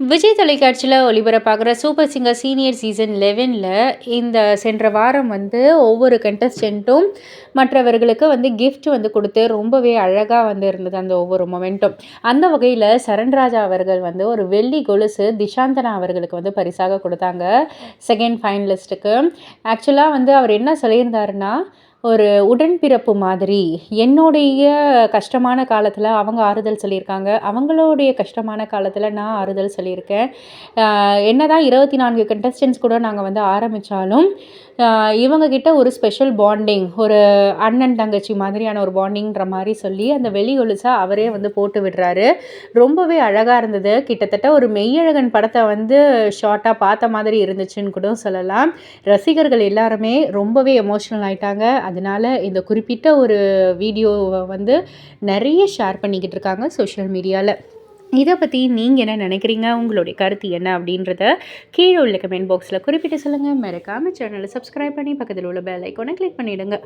விஜய் தொலைக்காட்சியில் ஒளிபரப்பாகிற super singer senior season லெவனில் இந்த சென்ற வாரம் வந்து ஒவ்வொரு கண்டஸ்டண்ட்டும் மற்றவர்களுக்கு வந்து கிஃப்ட் வந்து கொடுத்து ரொம்பவே அழகாக வந்து இருந்தது அந்த ஒவ்வொரு மொமெண்ட்டும் அந்த வகையில் சரண்ராஜா அவர்கள் வந்து ஒரு வெள்ளி கொலுசு திஷாந்தனா அவர்களுக்கு வந்து பரிசாக கொடுத்தாங்க செகண்ட் ஃபைனலிஸ்ட்டுக்கு ஆக்சுவலாக வந்து அவர் என்ன சொல்லியிருந்தாருன்னா ஒரு உடன்பிறப்பு மாதிரி. என்னுடைய கஷ்டமான காலத்தில் அவங்க ஆறுதல் சொல்லியிருக்காங்க. அவங்களுடைய கஷ்டமான காலத்தில் நான் ஆறுதல் சொல்லியிருக்கேன். என்ன தான் இருபத்தி நான்கு கண்டஸ்டன்ஸ் கூட நாங்கள் வந்து ஆரம்பித்தாலும் இவங்கக்கிட்ட ஒரு ஸ்பெஷல் பாண்டிங் ஒரு அண்ணன் தங்கச்சி மாதிரியான ஒரு பாண்டிங்கிற மாதிரி சொல்லி அந்த வெளி ஒழுசாக அவரே வந்து போட்டு விடுறாரு. ரொம்பவே அழகாக இருந்தது. கிட்டத்தட்ட ஒரு மெய்யழகன் படத்தை வந்து ஷார்ட்டாக பார்த்த மாதிரி இருந்துச்சுன்னு கூட சொல்லலாம். ரசிகர்கள் எல்லாருமே ரொம்பவே எமோஷ்னல் ஆயிட்டாங்க. அதனால் இந்த குறிப்பிட்ட ஒரு வீடியோவை வந்து நிறைய ஷேர் பண்ணிக்கிட்டு இருக்காங்க சோஷியல் மீடியாவில் இதை பற்றி நீங்கள் என்ன நினைக்கிறீங்க? உங்களுடைய கருத்து என்ன? அப்படின்றத கீழே உள்ள கமெண்ட் பாக்ஸில் குறிப்பிட்டு சொல்லுங்கள் மறக்காமல் சேனலை சப்ஸ்கிரைப் பண்ணி பக்கத்தில் உள்ள பெல் ஐக்கோனை கிளிக் பண்ணிவிடுங்க